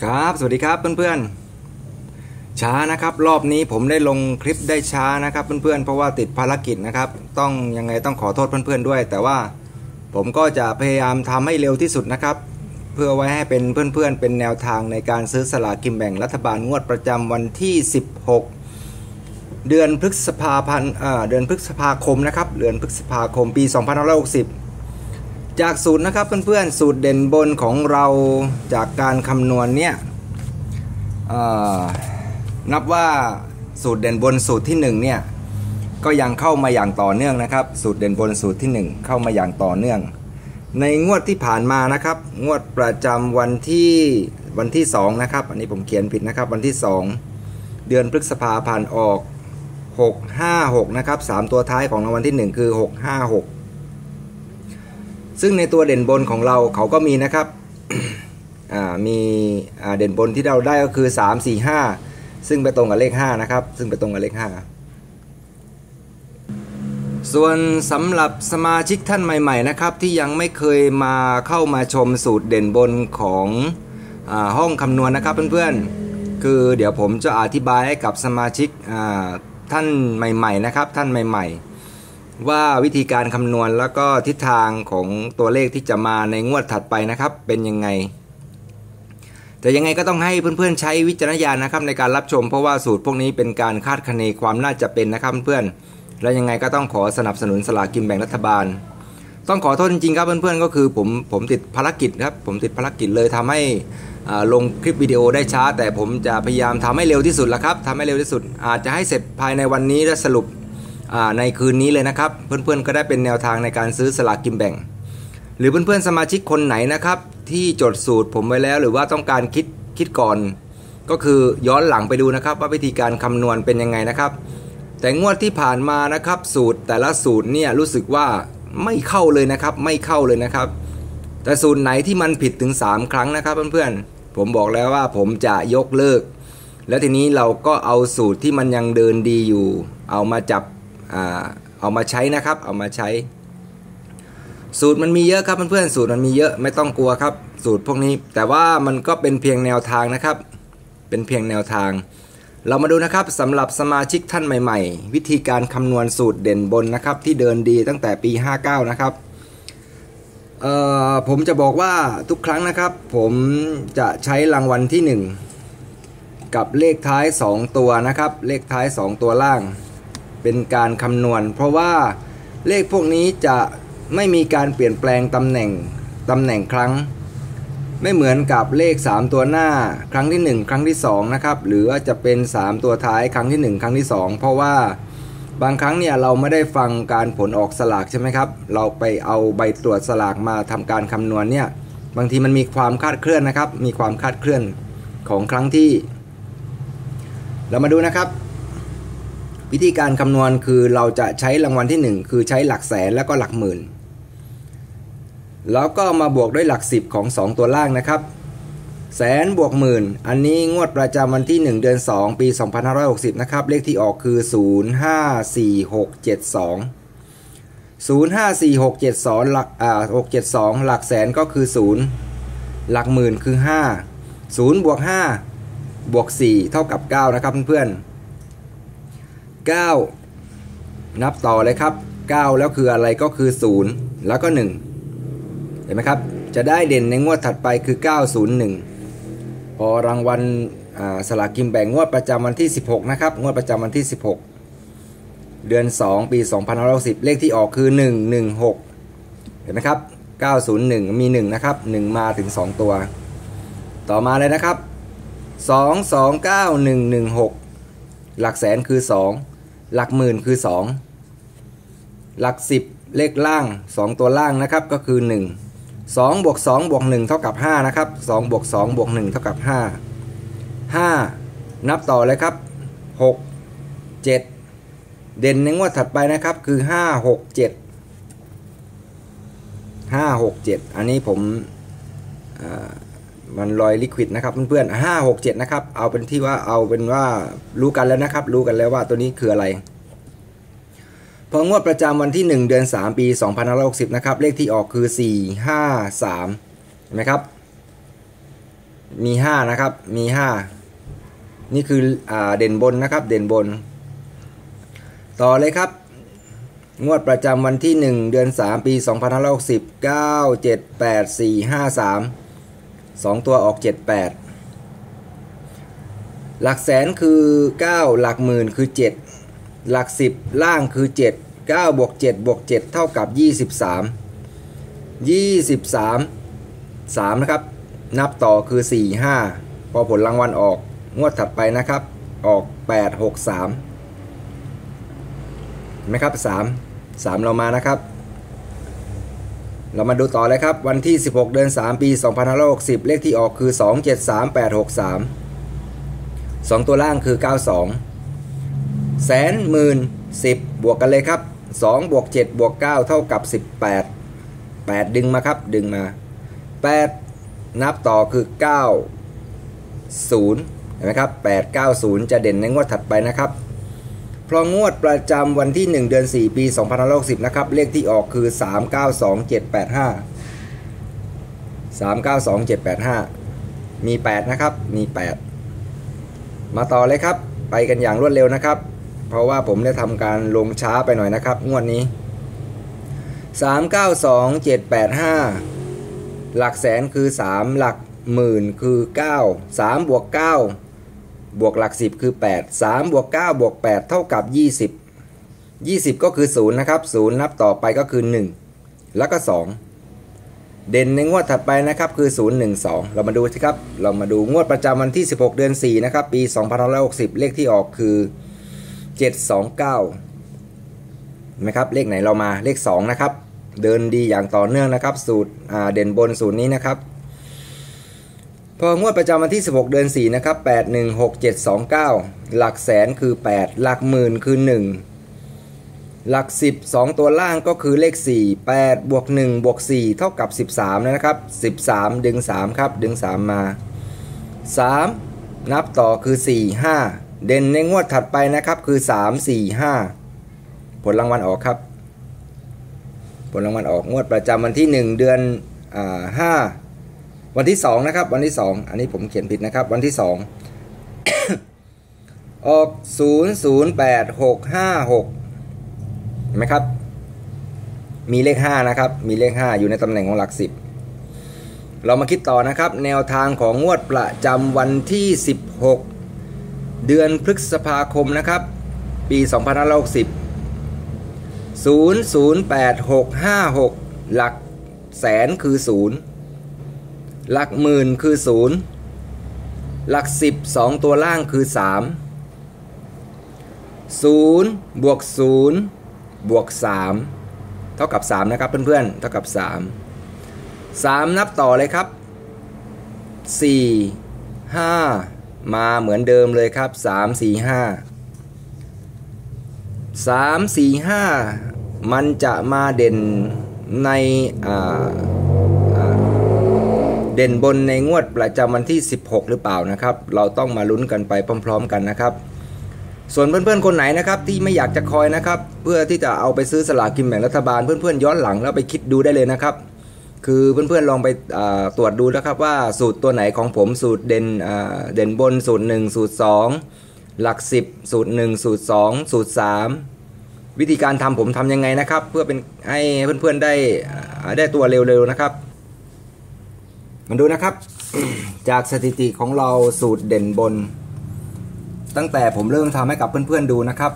ครับสวัสดีครับเพื่อนๆ ช้านะครับรอบนี้ผมได้ลงคลิปได้ช้านะครับเพื่อนๆ เพราะว่าติดภารกิจนะครับ ต้องยังไงต้องขอโทษเพื่อนๆด้วย แต่ว่าผมก็จะพยายามทำให้เร็วที่สุดนะครับ เพื่อไว้ให้เป็นเพื่อนๆ เป็นแนวทางในการซื้อสลากกินแบ่งรัฐบาลงวดประจำวันที่ 16 เดือนพฤษภาพันธ์เดือนพฤษภาคมนะครับเดือนพฤษภาคมปี2560 จากสูตรนะครับเพื่อนๆ สูตรเด่นบนของเราจากการคำนวณเนี่ยนับว่าสูตรเด่นบนสูตรที่1เนี่ยก็ยังเข้ามาอย่างต่อเนื่องนะครับ สูตรเด่นบนสูตรที่ 1 เข้ามาอย่างต่อเนื่อง ในงวดที่ผ่านมานะครับ งวดประจำวันที่วันที่2นะครับอันนี้ผมเขียนผิดนะครับวันที่ 2 เดือนพฤษภาพันออก 656นะครับ3ตัวท้ายของรางวัลที่ 1 คือ 656 ซึ่งในตัวเด่นบนของเราเขาก็มีนะครับมีเด่นบนที่เราได้ก็คือ 3 4 5 ซึ่งไปตรงกับเลข 5 นะครับ ซึ่งไปตรงกับเลข 5 ส่วนสำหรับสมาชิกท่านใหม่ ๆ นะครับ ที่ยังไม่เคยมาเข้ามาชมสูตรเด่นบนของอห้องคำนวณนะครับเพื่อนๆ คือเดี๋ยวผมจะอธิบายให้กับสมาชิกท่านใหม่ ๆ นะครับ ท่านใหม่ ๆ ว่าวิธีการคำนวณแล้วก็ทิศทางของตัวเลขที่จะมาในงวดถัดไปนะครับ เป็นยังไง แต่ยังไงก็ต้องให้เพื่อนๆใช้วิจารณญาณนะครับ ในการรับชมเพราะว่าสูตรพวกนี้เป็นการคาดคะเนความน่าจะเป็นนะครับเพื่อนๆและยังไงก็ต้องขอสนับสนุนสลากกินแบ่งรัฐบาล ต้องขอโทษจริงๆครับเพื่อนๆก็คือผมผมติดภารกิจครับผมติดภารกิจเลยทำให้ลงคลิปวิดีโอได้ช้า แต่ผมจะพยายามทำให้เร็วที่สุดละครับทำให้เร็วที่สุด อาจจะให้เสร็จภายในวันนี้และสรุป ในคืนนี้เลยนะครับ เพื่อนๆก็ได้เป็นแนวทางในการซื้อสลากกินแบ่ง หรือเพื่อนๆสมาชิกคนไหนนะครับ ที่จดสูตรผมไว้แล้ว หรือว่าต้องการคิดคิดก่อน ก็คือย้อนหลังไปดูนะครับ ว่าวิธีการคำนวณเป็นยังไงนะครับ แต่งวดที่ผ่านมานะครับ สูตรแต่ละสูตรเนี่ยรู้สึกว่าไม่เข้าเลยนะครับ ไม่เข้าเลยนะครับ แต่สูตรไหนที่มันผิดถึง 3 ครั้งนะครับ เพื่อนๆผมบอกแล้วว่าผมจะยกเลิก แล้วทีนี้เราก็เอาสูตรที่มันยังเดินดีอยู่ เอามาจับ เอามาใช้นะครับ เอามาใช้ สูตรมันมีเยอะครับเพื่อนๆสูตรมันมีเยอะไม่ต้องกลัวครับ สูตรพวกนี้ แต่ว่ามันก็เป็นเพียงแนวทางนะครับ เป็นเพียงแนวทาง เรามาดูนะครับสำหรับสมาชิกท่านใหม่ ๆ วิธีการคำนวณสูตรเด่นบนนะครับ ที่เดินดีตั้งแต่ปี 59 นะครับผมจะบอกว่าทุกครั้งนะครับ ผมจะใช้รางวัลที่ 1 กับเลขท้าย 2 ตัวนะครับ เลขท้าย 2 ตัวล่าง เป็นการคำนวณ เพราะว่าเลขพวกนี้จะไม่มีการเปลี่ยนแปลงตำแหน่งตำแหน่งครั้ง ไม่เหมือนกับเลข 3 ตัวหน้าครั้งที่ 1 ครั้งที่2นะครับหรือว่าจะเป็น 3 ตัวท้ายครั้งที่ 1 ครั้งที่ 2 เพราะว่าบางครั้งเนี่ยเราไม่ได้ฟังการผลออกสลากใช่ไหมครับ เราไปเอาใบตรวจสลากมาทำการคำนวณเนี่ยบางทีมันมีความคาดเคลื่อนนะครับ มีความคาดเคลื่อนของครั้งที่ เรามาดูนะครับ วิธีการคำนวณคือเราจะใช้รางวัลที่ 1 คือใช้หลักแสนแล้วก็หลักหมื่น แล้วก็มาบวกด้วยหลักสิบของ 2 ตัวล่างนะครับ แสนบวกหมื่น อันนี้งวดประจำวันที่ 1 เดือน 2 ปี 2560 นะครับ เลขที่ออกคือ 054672 054672หลักอ่า672 หลักแสนก็คือ 0 หลักหมื่นคือ 5 0บวก5บวก4เท่ากับ 9 นะครับเพื่อนๆ 9 นับต่อเลยครับ 9 แล้วคืออะไรก็คือ 0 แล้วก็ 1 เห็นไหมครับ จะได้เด่นในงวดถัดไปคือ 901 พอรางวัลสลากกินแบ่งงวดประจำวันที่ 16 นะครับ งวดประจำวันที่ 16 เดือน 2 ปี2560เลขที่ออกคือ 116 เห็นไหมครับ 901 มี 1 นะครับ 1 มาถึง 2 ตัว ต่อมาเลยนะครับ 229116 หลักแสนคือ 2 หลักหมื่นคือ 2 หลัก 10 เลขล่าง 2 ตัวล่างนะครับก็คือ 1 2บวก2บวก1เท่ากับ5นะครับ2บวก2บวก1เท่ากับ 5 5 นับต่อเลยครับ 6 7 เด่นในงวดถัดไปนะครับคือ 5 6 7 5 6 7 อันนี้ผม มันลอยลิควิดนะครับเพื่อนๆห้าหกเจ็ดนะครับ เอาเป็นที่ว่าเอาเป็นว่ารู้กันแล้วนะครับ รู้กันแล้วว่าตัวนี้คืออะไร พองวดประจำวันที่ 1 เดือน 3 ปี2560 นะครับ เลขที่ออกคือ 4 5 3 เห็นไหมครับ มีห้านะครับ มีห้านี่คืออ่าเด่นบนนะครับ เด่นบน ต่อเลยครับงวดประจำวันที่ 1 เดือน 3 ปี2560 9 7 8 4 5 3 2 ตัวออก 78 หลักแสนคือ 9 หลักหมื่นคือ 7 หลัก 10 ล่างคือ 7 9บวก7บวก7เท่ากับ 23 23 3 นะครับ นับต่อคือ 4 5 พอผลรางวัลออก งวดถัดไปนะครับ ออก 8 6 3เห็นไหมครับ 3 3 เรามานะครับ เรามาดูต่อเลยครับ วันที่ 16 เดือน 3 ปี 2560 เลขที่ออกคือ 273863 2 ตัวล่างคือ 92 แสนหมื่นสิบบวกกันเลยครับ 2 บวก 7 บวก 9 เท่ากับ 18 8 ดึงมาครับ ดึงมา 8 นับต่อคือ 9 0เห็นไหมครับ 8 9 0 จะเด่นในงวดถัดไปนะครับ พราะงวดประจำวันที่ 1 เดือน 4 ปี2560นะครับ เลขที่ออกคือ 392785 392785 มี 8 นะครับ มี 8 มาต่อเลยครับ ไปกันอย่างรวดเร็วนะครับ เพราะว่าผมได้ทำการลงช้าไปหน่อยนะครับ งวดนี้ 392785 หลักแสนคือ 3 หลักหมื่นคือ 9 3บวก9 บวกหลัก 10 คือ 8 3บวก9บวก8 เท่ากับ 20 20 ก็คือ 0 นะครับ 0 นับต่อไปก็คือ 1 แล้วก็ 2 เด่นในงวดถัดไปนะครับคือ 012 เรามาดูสิครับ เรามาดูงวดประจำวันที่ 16 เดือน 4 นะครับ ปี2560 เลขที่ออกคือ 729เห็นไหมครับ เลขไหนเรามาเลข 2 นะครับ เดินดีอย่างต่อเนื่องนะครับ สูตรเด่นบนสูตรนี้นะครับ พองวดประจำวันที่ 16 เดือน 4 นะครับ 816729 หลักแสนคือ 8 หลักหมื่นคือ 1 หลัก 10 2 ตัวล่างก็คือเลข 4 8 บวก 1 บวก 4 เท่ากับ 13 นะครับ 13 ดึง 3 ครับ ดึง 3 มา 3 นับต่อคือ 4 5 เด่นในงวดถัดไปนะครับคือ 3 4 5 ผลรางวัลออกครับ ผลรางวัลออกงวดประจำวันที่ 1 เดือนอ่า5 วันที่2นะครับ วันที่2อันนี้ผมเขียนผิดนะครับ วันที่2ออก008656เห็นไหมครับ มีเลข5นะครับ มีเลข5อยู่ในตำแหน่งของหลัก10เรามาคิดต่อนะครับ แนวทางของงวดประจำวันที่ 16 เดือนพฤษภาคมนะครับ ปี 2560 008656 หลักแสนคือ 0 หลักหมื่นคือ 0 หลัก 10 2 ตัวล่างคือ 3 0 บวก 0 บวก 3 เท่ากับ 3 นะครับเพื่อนๆ เท่ากับ 3 3 นับต่อเลยครับ 4 5 มาเหมือนเดิมเลยครับ 3 4 5 3 4 5 มันจะมาเด่นในอ่าอ่า เด่นบนในงวดประจำวันที่ 16 หรือเปล่านะครับ เราต้องมาลุ้นกันไปพร้อม ๆ กันนะครับ ส่วนเพื่อนๆคนไหนนะครับที่ไม่อยากจะคอยนะครับ เพื่อที่จะเอาไปซื้อสลากกินแบ่งรัฐบาลเพื่อนๆย้อนหลังแล้วไปคิดดูได้เลยนะครับคือเพื่อนๆลองไปตรวจดูนะครับว่าสูตรตัวไหนของผมสูตรเด่นเด่นบนสูตร 1 สูตร 2 หลัก 10 สูตร 1 สูตร 2 สูตร 3 วิธีการทำผมทำยังไงนะครับ เพื่อเป็นให้เพื่อนๆได้ได้ตัวเร็วๆนะครับ มาดูนะครับ จากสถิติของเราสูตรเด่นบน ตั้งแต่ผมเริ่มทำให้กับเพื่อนๆดูนะครับ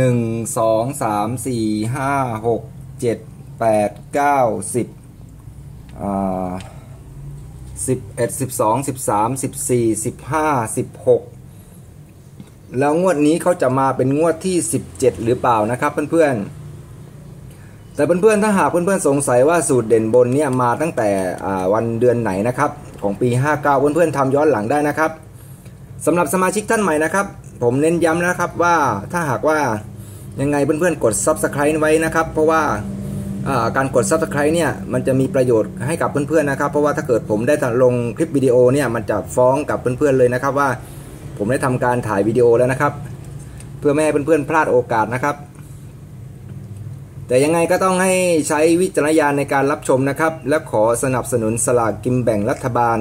1 2 3 4 5 6 7 8 9 10อ่า11 12 13 14 15 16 แล้วงวดนี้เขาจะมาเป็นงวดที่ 17 หรือเปล่านะครับเพื่อนๆ แต่เพื่อนๆ ถ้าหากเพื่อนๆ สงสัยว่าสูตรเด่นบนเนี่ยมาตั้งแต่วันเดือนไหนนะครับ ของปี 59 เพื่อนๆทำย้อนหลังได้นะครับสำหรับสมาชิกท่านใหม่นะครับ ผมเน้นย้ำนะครับว่าถ้าหากว่ายังไงเพื่อนๆ กด Subscribe ไว้นะครับ เพราะว่าการกด Subscribe เนี่ยมันจะมีประโยชน์ให้กับเพื่อนๆ นะครับ เพราะว่าถ้าเกิดผมได้ลงคลิปวิดีโอเนี่ยมันจะฟ้องกับเพื่อนๆ เลยนะครับว่า ผมได้ทำการถ่ายวิดีโอแล้วนะครับ เพื่อไม่ให้เพื่อนๆ พลาดโอกาสนะครับ แต่ยังไงก็ต้องให้ใช้วิจารณญาณในการรับชมนะครับ และขอสนับสนุนสลากกินแบ่งรัฐบาล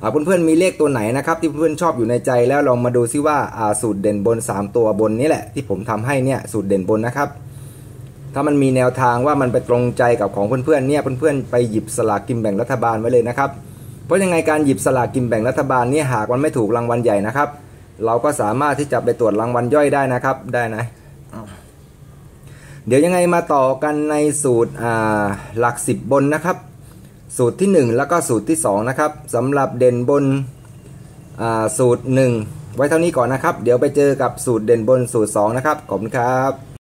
อ่าเพื่อนๆมีเลขตัวไหนนะครับ ที่เพื่อนๆชอบอยู่ในใจแล้วลองมาดูซิว่าอ่าสูตรเด่นบน 3 ตัวบนนี้แหละ ที่ผมทำให้เนี่ยสูตรเด่นบนนะครับ ถ้ามันมีแนวทางว่ามันไปตรงใจกับของเพื่อนๆเนี่ยเพื่อนๆไปหยิบสลากกินแบ่งรัฐบาลไว้เลยนะครับ เพราะยังไงการหยิบสลากกินแบ่งรัฐบาลนี่หากมันไม่ถูกรางวัลใหญ่นะครับ เราก็สามารถที่จะไปตรวจรางวัลย่อยได้นะครับได้นะ เดี๋ยวยังไงมาต่อกันในสูตรหลักสิบบนนะครับ สูตรที่ 1 แล้วก็สูตรที่ 2 นะครับสำหรับเด่นบนสูตร 1 ไว้เท่านี้ก่อนนะครับ เดี๋ยวไปเจอกับสูตรเด่นบนสูตร 2 นะครับ ขอบคุณครับ